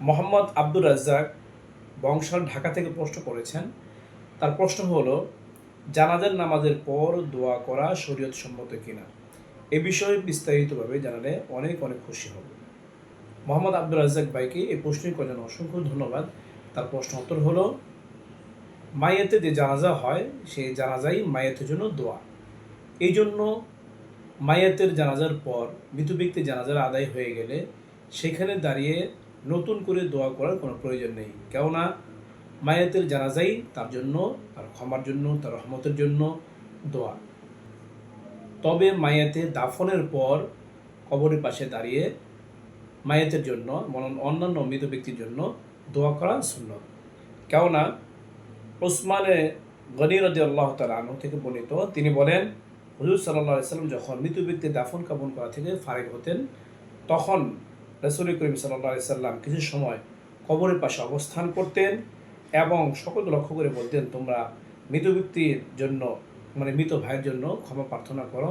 মোহাম্মদ আব্দুর রাজ্জাক বংশাল ঢাকা থেকে প্রশ্ন করেছেন। তার প্রশ্ন হলো, জানাজার নামাজের পর দোয়া করা শরীয়ত সম্মত কিনা? এ বিষয়ে বিস্তারিতভাবে জানালে অনেক অনেক খুশি হব। মোহাম্মদ আব্দুর রাজ্জাক ভাইকে এই প্রশ্নের করার অসংখ্য ধন্যবাদ। তার প্রশ্ন উত্তর হলো, মায়েতে যে জানাজা হয় সেই জানাজাই মায়েতের জন্য দোয়া। এই জন্য মায়াতের জানাজার পর, মৃত ব্যক্তি জানাজার আদায় হয়ে গেলে সেখানে দাঁড়িয়ে নতুন করে দোয়া করার কোনো প্রয়োজন নেই। কেননা মায়াতের জানাজাই তার জন্য, তার ক্ষমার জন্য, তার রহমতের জন্য দোয়া। তবে মায়াতে দাফনের পর কবরের পাশে দাঁড়িয়ে মায়াতের জন্য, মনন অন্যান্য মৃত ব্যক্তির জন্য দোয়া করা শূন্য কেননা ওসমানে গনি রদি আল্লাহ তালু থেকে বর্ণিত, তিনি বলেন, হুজুর সাল্লাহ সাল্লাম যখন মৃত ব্যক্তি দাফন কাপন করা থেকে ফারেক হতেন, তখন রসুল করিম সাল্লাম কিছু সময় কবরের পাশে অবস্থান করতেন এবং সকলকে লক্ষ্য করে বলতেন, তোমরা মৃত ব্যক্তির জন্য মানে মৃত ভাইয়ের জন্য ক্ষমা প্রার্থনা করো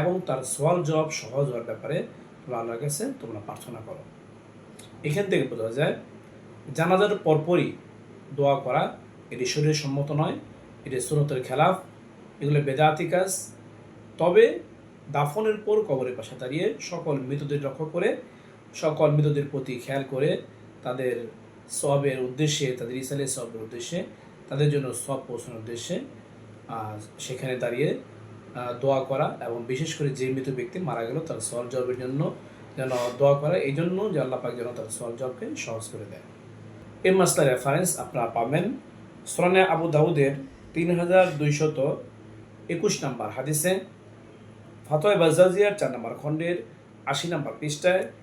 এবং তার সোয়াল জবাব সহজ হওয়ার ব্যাপারে তোমরা আল্লাহর কাছে তোমরা প্রার্থনা করো। এখান থেকে বোঝা যায়, জানাজার পরপরই দোয়া করা এটি শরীরের সম্মত নয়, এটি সুরতের খেলাফ, এগুলো বেদাতি কাজ। তবে দাফনের পর কবরের পাশে দাঁড়িয়ে সকল মৃতদের রক্ষা করে সকল মৃতদের প্রতি খেয়াল করে তাদের সবের উদ্দেশ্যে, তাদের ইসালের সবের উদ্দেশ্যে, তাদের জন্য সব পৌঁছানোর উদ্দেশ্যে সেখানে দাঁড়িয়ে দোয়া করা এবং বিশেষ করে যে মৃত ব্যক্তি মারা গেল তার সল জবের জন্য যেন দোয়া করা, এই জন্য যে আল্লাহ পাক যেন তার সল জবকে সহজ করে দেয় এই মাসলার রেফারেন্স আপনারা পাবেন সোরানে আবু দাউদের তিন হাজার দুইশত একুশ নম্বর হাদিসে। ফাতোয় বাজাজিয়ার চার নম্বর খণ্ডের আশি নম্বর পৃষ্ঠায়